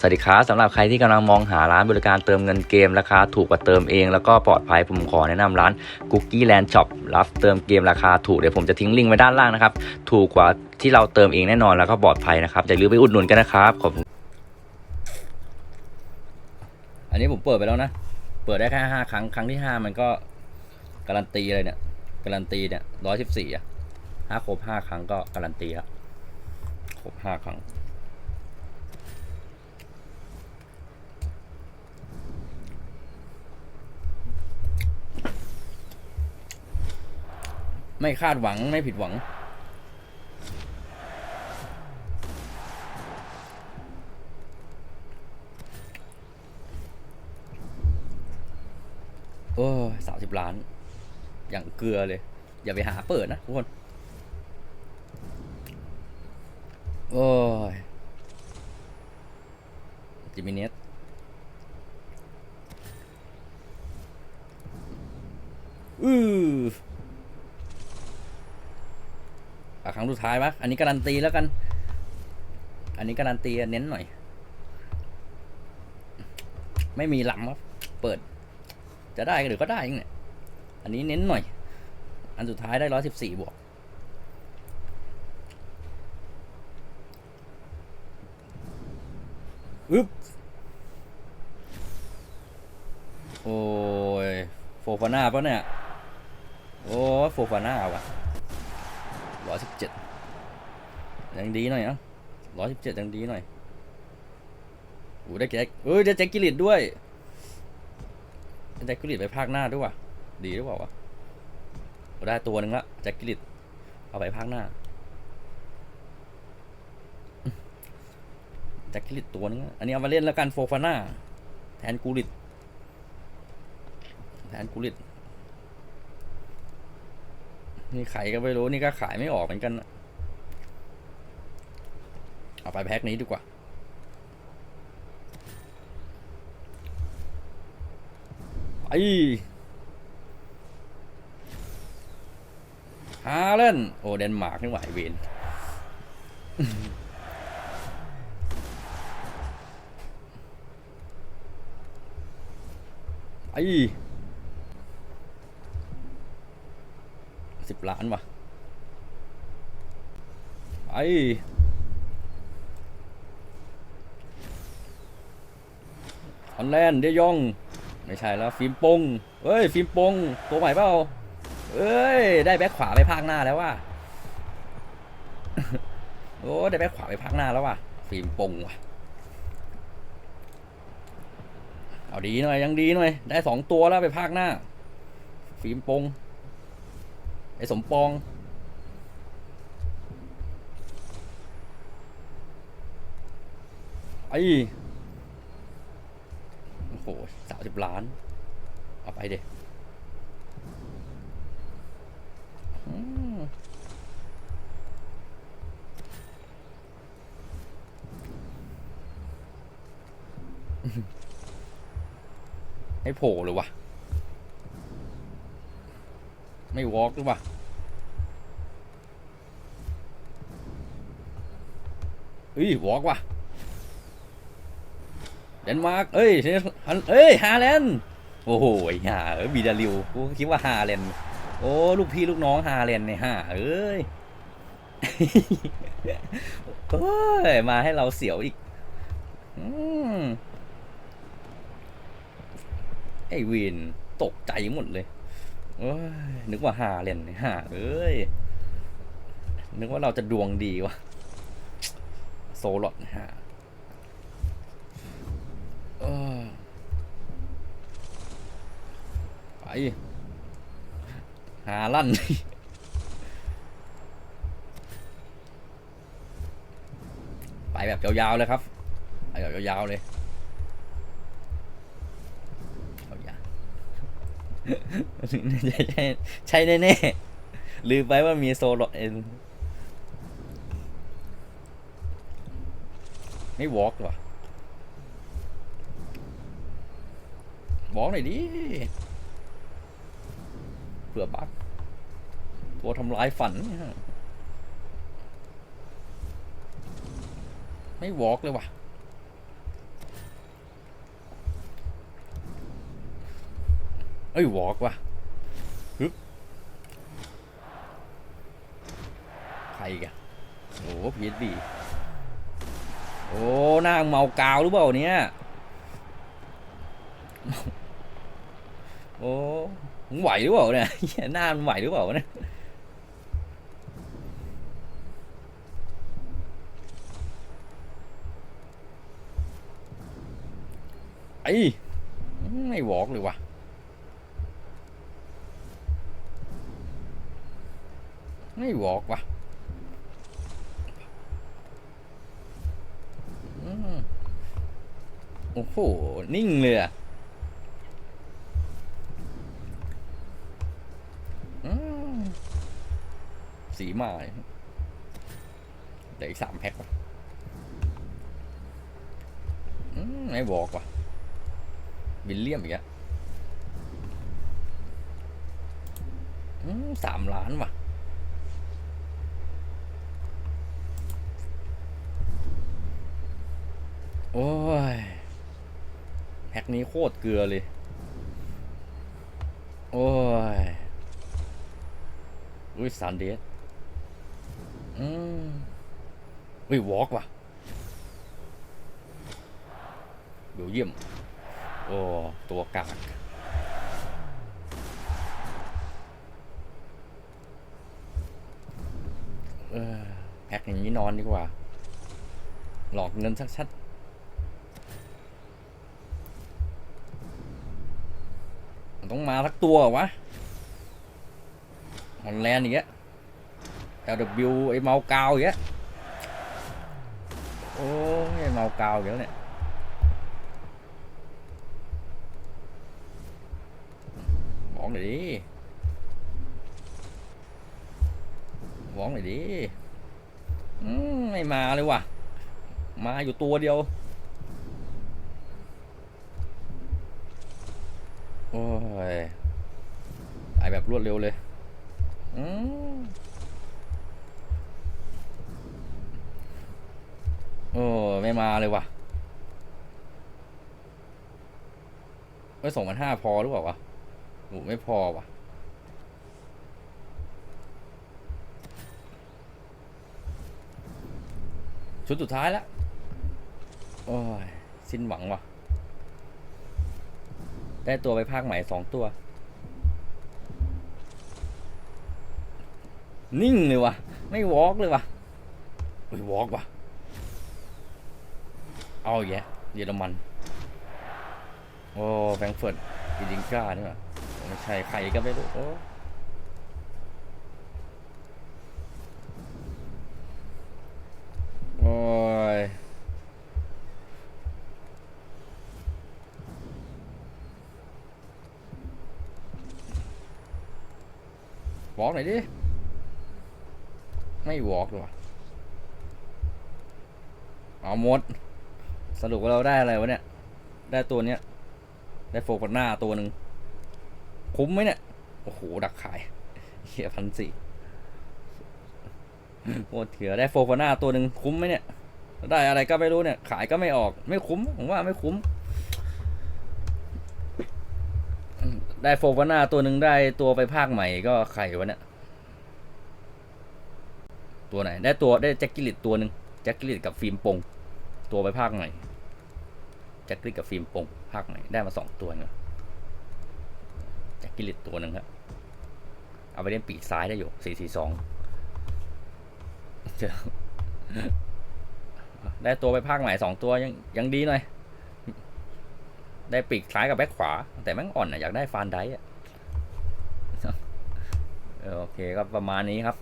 สวัสดีครับสำหรับใครที่กำลังมองหาร้านบริการเติมเงินเกมราคาถูกกว่าเติมเอง แล้วก็ปลอดภัยผมขอแนะนำร้าน Cookie Land Shop รับเติมเกมราคาถูกเดี๋ยวผมจะทิ้งลิงก์ไว้ด้านล่างนะครับ ถูกกว่าที่เราเติมเองแน่นอนแล้วก็ปลอดภัยนะครับอย่าลืมไปอุดหนุนกันนะครับขอบคุณอันนี้ผมเปิดไปแล้วนะ เปิดได้แค่ห้าครั้งครั้งที่ห้ามันก็การันตีเลยเนี่ยการันตีเนี่ยร้อยสิบสี่อะถ้าครบห้าครั้งก็การันตีละครบห้าครั้ง ไม่คาดหวังไม่ผิดหวัง โอ้สามสิบล้าน อย่างเกลือเลย อย่าไปหาเปิดนะทุกคน โอ้ยจิมิเนสอือ อะครั้งสุดท้ายปะอันนี้การันตีแล้วกัน อันนี้การันตีเน้นหน่อย ไม่มีลำครับ เปิด จะได้หรือก็ได้เองเนี่ย อันนี้เน้นหน่อย อันสุดท้ายได้ร้อยสิบสี่บวกอึ๊บ โอ้ย โฟฟาน่าปะเนี่ย โอ้โฟฟาน่าว่ะ ร้อยสิบเจ็ดยังดีหน่อยนะร้อยสิบเจ็ดยังดีหน่อยโอ้ได้แจ็คเอ้ยได้แจ็คกิลิตด้วยแจ็คกิลิตไปภาคหน้าด้วยว่ะดีหรือเปล่าวะได้ตัวหนึ่งละแจ็คกิลิตเอาไปภาคหน้าแจ็คกิลิตตัวนึงอันนี้เอามาเล่นแล้วกันโฟฟาน่าแทนกูลิตแทนกูลิต นี่ขายก็ไม่รู้นี่ก็ขายไม่ออกเหมือนกัน เอาไปแพ็คนี้ดีกว่า ไอฮาเลนโอเดนมาร์กนี่หวาไอ้เวนไอ้สิบ ล้านว่ะไอฮอลแลนด์เดยอง ไม่ใช่แล้ว ฟิล์มปงเอ้ย ฟิล์มปงตัวใหม่เปล่าเอ้ย ได้แบ็คขวาไปภาคหน้าแล้วว่ะโอ้ได้แบ็คขวาไปภาคหน้าแล้วว่ะ ฟิล์มปงว่ะเอาดีหน่อยยังดีหน่อย ได้สองตัวแล้วไปภาคหน้า ฟิล์มปง ไอ้สมปอง ไอ้ โอ้โหสามสิบล้าน เอาไปเด็ให้โผล่เลยวะ ไม่วอล์กหรือวะเฮ้ยวอล์กว่ะเดนมาร์กเอ้ยฮันเอ้ยฮาแลนด์โอ้โหไอ้ห่าเอ้บีดาริวกูคิดว่าฮาแลนด์โอ้ลูกพี่ลูกน้องฮาแลนด์เนี่ยห่าเอ้ยเฮ้ยมาให้เราเสียวอีกอืมไอ้วินตกใจหมดเลย เอ้ยนึกว่าฮาแลนด์เนี่หาเอ้ย นึกว่าเราจะดวงดีวะโซลอดหาเออไปหาลั่นไปแบบยาวๆเลยครับไปแบบยาวๆเลยเอาอย่า ใช่ใช่ใช่แน่ๆลืมไปว่ามีโซโลเอ็นไม่วอล์กว่ะบอกหน่อยดิเผื่อบักตัวทำลายฝันไม่วอล์กเลยว่ะ เอ้ยวอล์กว่ะฮึบใครกันโอ้พีเอสบีโอ้หน้าเมากาวหรือเปล่าเนี่ยโอ้มึงไหวหรือเปล่าเนี่ยเหี้ยหน้ามันไหวหรือเปล่าเนี่ยไอ้ไม่วอกเลยว่ะ ไม่วอกวะอืมโอ้โห นิ่งเลยอะอืมสีมาเลยเดี๋ยวอีกสามแพ็คว่ะอืมไม่วอกว่ะวิลเลียมอีกอะอืมสามล้านว่ะ โอ้ยแพ็คนี้โคตรเกลือเลย โอ้ย อุ้ยซันเดสอืมอุ้ยวอล์กว่ะเบลเยี่ยม โอ้ ตัวกากเออแพ็คอย่างนี้นอนดีกว่า หลอกเงินชัดๆ มันต้องมาสักตัวเหรอวะฮอลแลนด์อีกแล้ว LW ไอ้เมากาวอีกแล้วโอ้ยไอ้เมากาวอีกแล้วเนี่ยบอกหน่อยดิบอกหน่อยดิ อืมไม่มาเลยว่ะ มาอยู่ตัวเดียว อ้ยไปแบบรวดเร็วเลย อืมโอ้ไม่มาเลยว่ะเอ้ส่งมันห้าพอหรือเปล่าวะโอ้ไม่พอว่ะชุดสุดท้ายแล้ว โอ้ย สิ้นหวังว่ะ ได้ตัวไปภาคใหม่สองตัว นิ่งเลยว่ะไม่วอล์กเลยว่ะไม่วอล์กว่ะเอาอีกแยะเยอรมัน โอ้แฟรงก์เฟิร์ตอีดิงก้านี่ว่ะไม่ใช่ใครก็ไม่รู้โอ้โอ้ย วอล์กหน่อยดิ ไม่วอล์กเลยว่ะเอาหมด สรุปว่าเราได้อะไรวะเนี่ย ได้ตัวเนี้ย ได้โฟกัสหน้าตัวหนึ่ง คุ้มไหมเนี่ย โอ้โห ดักขายเฮียพันสี่โอ้เถื่อได้โฟฟาน่าตัวหนึ่งคุ้มไหมเนี่ย ได้อะไรก็ไม่รู้เนี่ย ขายก็ไม่ออก ไม่คุ้ม ผมว่าไม่คุ้ม ได้โฟฟาน่าตัวหนึ่งได้ตัวไปภาคใหม่ก็ไข่วะเนี่ย ตัวไหน ได้ตัวได้แจ็คกิลิตตัวหนึ่งแจ็คกิลิตกับฟิล์มปง ตัวไปภาคใหม่แจ็คกิลิตกับฟิล์มปงภาคใหม่ได้มาสองตัวเนาะแจ็คกิลิตตัวหนึ่งครับเอาไปเล่นปีกซ้ายได้อยู่สี่สี่สองได้ตัวไปภาคใหม่สองตัวยังยังดีหน่อย ได้ปีกซ้ายกับแบ็คขวา แต่แม่งอ่อนอะอยากได้ฟานไดอะโอเคก็ประมาณนี้ครับ